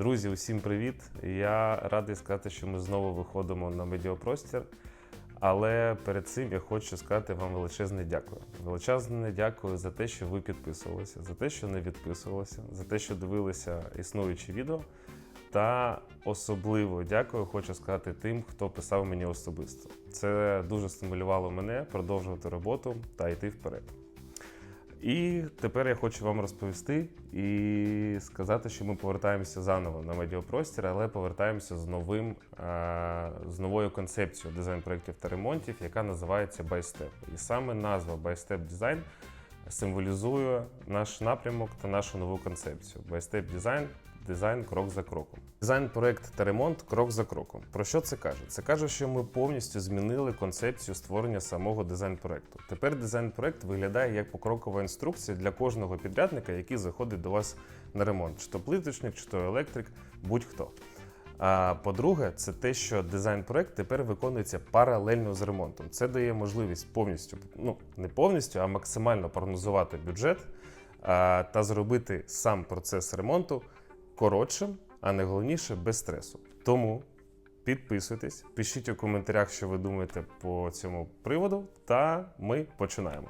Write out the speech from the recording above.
Друзі, усім привіт! Я радий сказати, що ми знову виходимо на медіапростір. Але перед цим я хочу сказати вам величезне дякую. Величезне дякую за те, що ви підписувалися, за те, що не відписувалися, за те, що дивилися існуючі відео. Та особливо дякую, хочу сказати тим, хто писав мені особисто. Це дуже стимулювало мене продовжувати роботу та йти вперед. І тепер я хочу вам розповісти і сказати, що ми повертаємося заново на медіапростір, але повертаємося з новим е, з новою концепцією дизайн-проєктів та ремонтів, яка називається Байстеп. І саме назва Байстеп Дизайн символізує наш напрямок та нашу нову концепцію. Байстеп Design дизайн крок за кроком. Дизайн-проект та ремонт крок за кроком. Про що це каже? Це каже, що ми повністю змінили концепцію створення самого дизайн-проекту. Тепер дизайн-проект виглядає як покрокова інструкція для кожного підрядника, який заходить до вас на ремонт, чи то плиточник, чи то електрик, будь-хто. А по-друге, це те, що дизайн-проект тепер виконується паралельно з ремонтом. Це дає можливість повністю, ну не повністю, а максимально прогнозувати бюджет а, та зробити сам процес ремонту коротшим, а найголовніше без стресу. Тому підписуйтесь, пишіть у коментарях, що ви думаєте по цьому приводу, та ми починаємо.